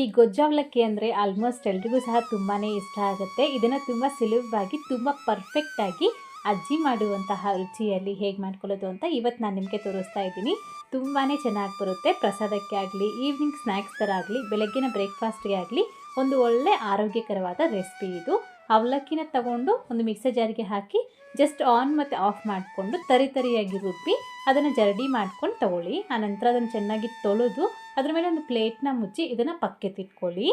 ಈ ಗೊಜ್ಜಾವಲಕ್ಕಿ ಅಂದರೆ ಆಲ್ಮೋಸ್ಟ್ ಎಲ್ರಿಗೂ ಸಹ ತುಂಬಾ ಇಷ್ಟ ಆಗುತ್ತೆ. ಇದನ್ನು ತುಂಬ ಸುಲಭವಾಗಿ, ತುಂಬ ಪರ್ಫೆಕ್ಟಾಗಿ ಅಜ್ಜಿ ಮಾಡುವಂತಹ ರುಚಿಯಲ್ಲಿ ಹೇಗೆ ಮಾಡ್ಕೊಳ್ಳೋದು ಅಂತ ಇವತ್ತು ನಾನು ನಿಮಗೆ ತೋರಿಸ್ತಾ ಇದ್ದೀನಿ. ತುಂಬಾ ಚೆನ್ನಾಗಿ ಬರುತ್ತೆ. ಪ್ರಸಾದಕ್ಕೆ ಆಗಲಿ ಈವ್ನಿಂಗ್ ಸ್ನ್ಯಾಕ್ಸ್ ಥರ ಆಗಲಿ, ಬೆಳಗ್ಗಿನ ಬ್ರೇಕ್ಫಾಸ್ಟ್ಗೆ ಆಗಲಿ, ಒಂದು ಒಳ್ಳೆ ಆರೋಗ್ಯಕರವಾದ ರೆಸಿಪಿ ಇದು. ಅವಲಕ್ಕಿನ ತಗೊಂಡು ಒಂದು ಮಿಕ್ಸರ್ ಜಾರಿಗೆ ಹಾಕಿ ಜಸ್ಟ್ ಆನ್ ಮತ್ತು ಆಫ್ ಮಾಡಿಕೊಂಡು ತರಿ ತರಿಯಾಗಿ ರುಬ್ಬಿ ಅದನ್ನು ಜರಡಿ ಮಾಡ್ಕೊಂಡು ತಗೊಳ್ಳಿ. ನಂತರ ಅದನ್ನು ಚೆನ್ನಾಗಿ ತೊಳೆದು ಅದ್ರ ಮೇಲೆ ಒಂದು ಪ್ಲೇಟ್ನ ಮುಚ್ಚಿ ಇದನ್ನು ಪಕ್ಕೆತ್ತಿಟ್ಕೊಳ್ಳಿ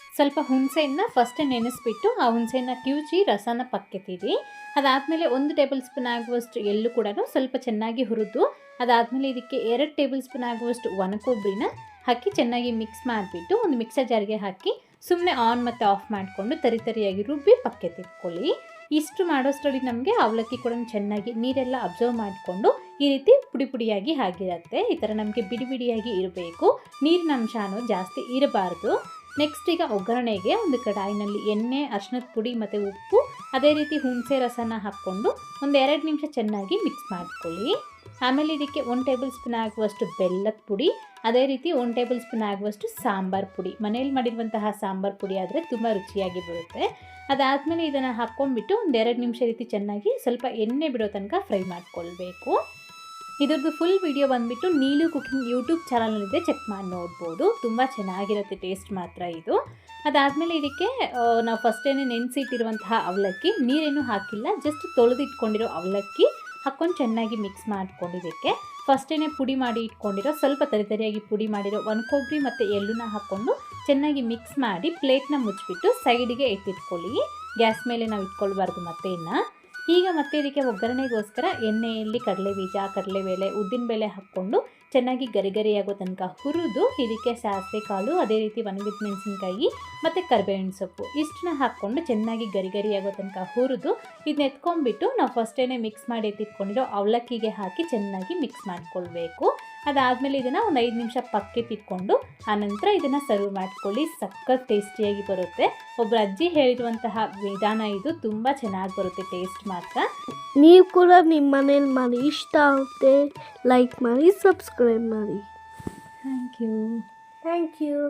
ಸ್ವಲ್ಪ ಹುಣಸೆಯನ್ನ ಫಸ್ಟ್ ನೆನೆಸ್ಬಿಟ್ಟು ಆ ಹುಣಸೆಯನ್ನು ಕಿವುಚಿ ರಸನ ಪಕ್ಕೆತ್ತಿಡಿ ಅದಾದಮೇಲೆ ಒಂದು ಟೇಬಲ್ ಸ್ಪೂನ್ ಆಗುವಷ್ಟು ಎಳ್ಳು ಕೂಡ ಸ್ವಲ್ಪ ಚೆನ್ನಾಗಿ ಹುರಿದು ಅದಾದಮೇಲೆ ಇದಕ್ಕೆ ಎರಡು ಟೇಬಲ್ ಸ್ಪೂನ್ ಆಗುವಷ್ಟು ಒಣಕೊಬ್ಬರಿನ ಹಾಕಿ ಚೆನ್ನಾಗಿ ಮಿಕ್ಸ್ ಮಾಡಿಬಿಟ್ಟು ಒಂದು ಮಿಕ್ಸರ್ ಜಾರಿಗೆ ಹಾಕಿ ಸುಮ್ಮನೆ ಆನ್ ಮತ್ತು ಆಫ್ ಮಾಡಿಕೊಂಡು ತರಿ ತರಿಯಾಗಿ ರುಬ್ಬಿ ಪಕ್ಕೆತ್ತಿಟ್ಕೊಳ್ಳಿ ಇಷ್ಟು ಮಾಡೋಷ್ಟರಲ್ಲಿ ನಮಗೆ ಅವಲಕ್ಕಿ ಕೂಡ ಚೆನ್ನಾಗಿ ನೀರೆಲ್ಲ ಅಬ್ಸರ್ವ್ ಮಾಡಿಕೊಂಡು ಈ ರೀತಿ ಪುಡಿ ಪುಡಿಯಾಗಿ ಆಗಿರುತ್ತೆ. ಈ ಥರ ನಮಗೆ ಬಿಡಿ ಬಿಡಿಯಾಗಿ ಇರಬೇಕು. ನೀರಿನ ಅಂಶ ಅನ್ನೋದು ಜಾಸ್ತಿ ಇರಬಾರ್ದು. ನೆಕ್ಸ್ಟ್ ಈಗ ಒಗ್ಗರಣೆಗೆ ಒಂದು ಕಡಾಯಿನಲ್ಲಿ ಎಣ್ಣೆ ಅರ್ಶಿನದ ಪುಡಿ ಮತ್ತು ಉಪ್ಪು, ಅದೇ ರೀತಿ ಹುಣಸೆ ರಸನ ಹಾಕ್ಕೊಂಡು ಒಂದು ಎರಡು ನಿಮಿಷ ಚೆನ್ನಾಗಿ ಮಿಕ್ಸ್ ಮಾಡ್ಕೊಳ್ಳಿ. ಆಮೇಲೆ ಇದಕ್ಕೆ ಒನ್ ಟೇಬಲ್ ಸ್ಪೂನ್ ಆಗುವಷ್ಟು ಬೆಲ್ಲದ ಪುಡಿ, ಅದೇ ರೀತಿ ಒನ್ ಟೇಬಲ್ ಸ್ಪೂನ್ ಆಗುವಷ್ಟು ಸಾಂಬಾರು ಪುಡಿ. ಮನೇಲಿ ಮಾಡಿರುವಂತಹ ಸಾಂಬಾರು ಪುಡಿ ಆದರೆ ತುಂಬ ರುಚಿಯಾಗಿ ಬರುತ್ತೆ. ಅದಾದಮೇಲೆ ಇದನ್ನು ಹಾಕ್ಕೊಂಡ್ಬಿಟ್ಟು ಒಂದು ಎರಡು ನಿಮಿಷ ರೀತಿ ಚೆನ್ನಾಗಿ ಸ್ವಲ್ಪ ಎಣ್ಣೆ ಬಿಡೋ ತನಕ ಫ್ರೈ ಮಾಡಿಕೊಳ್ಬೇಕು. ಇದ್ರದ್ದು ಫುಲ್ ವಿಡಿಯೋ ಬಂದುಬಿಟ್ಟು ನೀಲು ಕುಕಿಂಗ್ ಯೂಟ್ಯೂಬ್ ಚಾನಲ್ನಲ್ಲಿದೆ ಚೆಕ್ ಮಾಡಿ ನೋಡ್ಬೋದು. ತುಂಬ ಚೆನ್ನಾಗಿರುತ್ತೆ ಟೇಸ್ಟ್ ಮಾತ್ರ ಇದು. ಅದಾದಮೇಲೆ ಇದಕ್ಕೆ ನಾವು ಫಸ್ಟೇನೆ ನೆನೆಸಿಟ್ಟಿರುವಂತಹ ಅವಲಕ್ಕಿ, ನೀರೇನು ಹಾಕಿಲ್ಲ ಜಸ್ಟ್ ತೊಳೆದಿಟ್ಕೊಂಡಿರೋ ಅವಲಕ್ಕಿ ಹಾಕ್ಕೊಂಡು ಚೆನ್ನಾಗಿ ಮಿಕ್ಸ್ ಮಾಡ್ಕೊಂಡಿದ್ದಕ್ಕೆ ಫಸ್ಟೇ ಪುಡಿ ಮಾಡಿ ಇಟ್ಕೊಂಡಿರೋ, ಸ್ವಲ್ಪ ತರಿತರಿಯಾಗಿ ಪುಡಿ ಮಾಡಿರೋ ಒಣಕೊಬ್ಬರಿ ಮತ್ತು ಎಳ್ಳುನ ಹಾಕ್ಕೊಂಡು ಚೆನ್ನಾಗಿ ಮಿಕ್ಸ್ ಮಾಡಿ ಪ್ಲೇಟ್ನ ಮುಚ್ಚಿಬಿಟ್ಟು ಸೈಡಿಗೆ ಎತ್ತಿಟ್ಕೊಳ್ಳಿ. ಗ್ಯಾಸ್ ಮೇಲೆ ನಾವು ಇಟ್ಕೊಳ್ಬಾರ್ದು ಮತ್ತೆ ಇನ್ನು. ಈಗ ಮತ್ತೆ ಇದಕ್ಕೆ ಒಗ್ಗರಣೆಗೋಸ್ಕರ ಎಣ್ಣೆಯಲ್ಲಿ ಕಡಲೆ ಬೀಜ ಉದ್ದಿನ ಉದ್ದಿನಬೇಳೆ ಹಾಕ್ಕೊಂಡು ಚೆನ್ನಾಗಿ ಗರಿಗರಿಯಾಗೋ ತನಕ ಹುರಿದು ಇದಕ್ಕೆ ಸಾಸಿವೆ ಕಾಳು, ಅದೇ ರೀತಿ ಒಣಗಿದ ಮೆಣಸಿನ್ಕಾಯಿ ಮತ್ತು ಕರ್ಬೇವಿನ ಸೊಪ್ಪು ಇಷ್ಟನ್ನ ಹಾಕ್ಕೊಂಡು ಚೆನ್ನಾಗಿ ಗರಿಗರಿಯಾಗೋ ತನಕ ಹುರಿದು ಇದನ್ನ ಎತ್ಕೊಂಡ್ಬಿಟ್ಟು ನಾವು ಫಸ್ಟೇನೆ ಮಿಕ್ಸ್ ಮಾಡಿ ಎತ್ತಿಟ್ಕೊಂಡಿರೋ ಅವಲಕ್ಕಿಗೆ ಹಾಕಿ ಚೆನ್ನಾಗಿ ಮಿಕ್ಸ್ ಮಾಡ್ಕೊಳ್ಬೇಕು. ಅದಾದಮೇಲೆ ಇದನ್ನು ಒಂದು ಐದು ನಿಮಿಷ ಪಕ್ಕೆತ್ತಿಟ್ಕೊಂಡು ಆನಂತರ ಇದನ್ನು ಸರ್ವ್ ಮಾಡ್ಕೊಳ್ಳಿ. ಸಖತ್ ಟೇಸ್ಟಿಯಾಗಿ ಬರುತ್ತೆ. ಒಬ್ಬರು ಅಜ್ಜಿ ಹೇಳಿರುವಂತಹ ವಿಧಾನ ಇದು ತುಂಬ ಚೆನ್ನಾಗಿ ಬರುತ್ತೆ ಟೇಸ್ಟ್ ಮಾತ್ರ. ನೀವು ಕೂಡ ನಿಮ್ಮ ಮನೇಲಿ ಮಾಡಿ ಇಷ್ಟ ಆಗುತ್ತೆ ಲೈಕ್ ಮಾಡಿ ಸಬ್ಸ್ಕ್ರೈಬ್ ಮಾಡಿ. Thank you thank you